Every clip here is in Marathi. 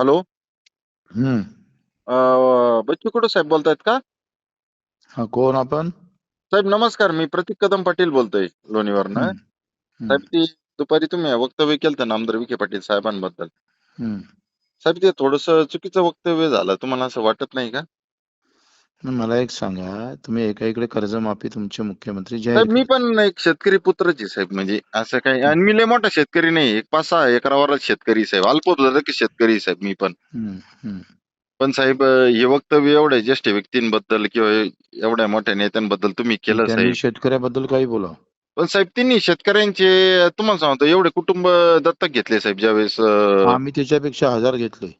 हॅलो? हम्म. अं, बच्चू कडू साहेब बोलतायत का? हा कोण आपण? साहेब नमस्कार. मी प्रतीक कदम पाटील बोलतोय लोणीवरनं. हम्म, हम्म, साहेब ती दुपारी तुम्ही वक्तव्य केलं आमदार विखे पाटील साहेबांबद्दल? हम्म. साहेब ते थोडस चुकीचं वक्तव्य झालं. तुम्हाला असं वाटत नाही का? मला एक सांगा तुम्ही एका इकडे कर्जमाफी तुमचे मुख्यमंत्री जाहीर साहेब मी करतात. पण एक शेतकरी पुत्रच आहे साहेब म्हणजे असं काही आणि मी लय मोठा शेतकरी नाही एक पाच सहा एकरावरच शेतकरी साहेब अल्पभूधारक शेतकरी आहे साहेब मी पण हम्म, हम्म. पण साहेब हे वक्तव्य एवढ्या ज्येष्ठ व्यक्तींबद्दल किंवा एवढ्या मोठ्या नेत्यांबद्दल तुम्ही केलं साहेब त्यांनी शेतकऱ्याबद्दल काही बोला पण साहेब त्यांनी शेतकऱ्यांचे तुम्हाला सांगतो एवढे कुटुंब दत्तक घेतले साहेब ज्यावेळेस अं, आम्ही त्याच्यापेक्षा हजार घेतले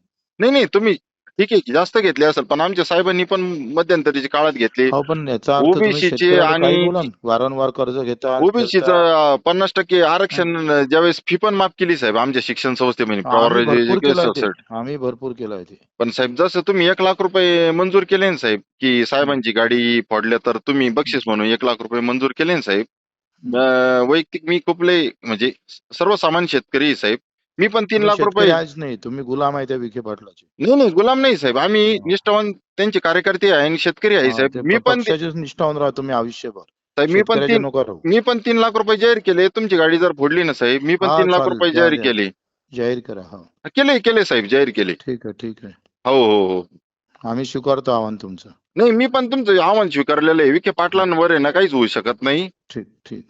नाही नाही तुम्ही ठीक आहे की जास्त घेतले असेल पण आमच्या साहेबांनी पण मध्यंतरीच्या काळात घेतले हो पण याचा अर्थ तुम्ही OBC चे शेतकऱ्याला काही आणि- बोला ना. वारंवार कर्ज घेता ओबीसीचं पन्नास टक्के आरक्षण ज्यावेळेस फी पण माफ केली साहेब आमच्या शिक्षण संस्थेमध्ये आम्ही भरपूर ते. आम्ही ते पण साहेब जसं तुम्ही एक लाख रुपये मंजूर केले ना साहेब की साहेबांची गाडी फोडल्या तर तुम्ही बक्षीस म्हणून एक लाख रुपये मंजूर केले ना साहेब अं, वैयक्तिक मी खूप लय म्हणजे सर्वसामान्य शेतकरी आहे साहेब मी पण तीन लाख रुपये आहेच नाही तुम्ही गुलाम आहे त्या विखे पाटलाचे. नाही नाही गुलाम नाही साहेब. आम्ही. निष्ठावान त्यांचे कार्यकर्ते आहे आणि शेतकरी आहे साहेब. मी पण निष्ठावून राहा तुम्ही आयुष्यभर. साहेब मी पण तीन मी पण तीन लाख रुपये जाहीर केले. तुमची गाडी जर फोडली ना साहेब मी पण तीन लाख रुपये जाहीर. केले. जाहीर करा हा केले केले साहेब जाहीर केले. ठीक आहे ठीक आहे. हो हो हो. आम्ही स्वीकारतो आव्हान तुमचं. नाही मी पण तुमचं आव्हान स्वीकारलेलं आहे. विखे पाटलांवर आहे ना काहीच होऊ शकत नाही. ठीक ठीक.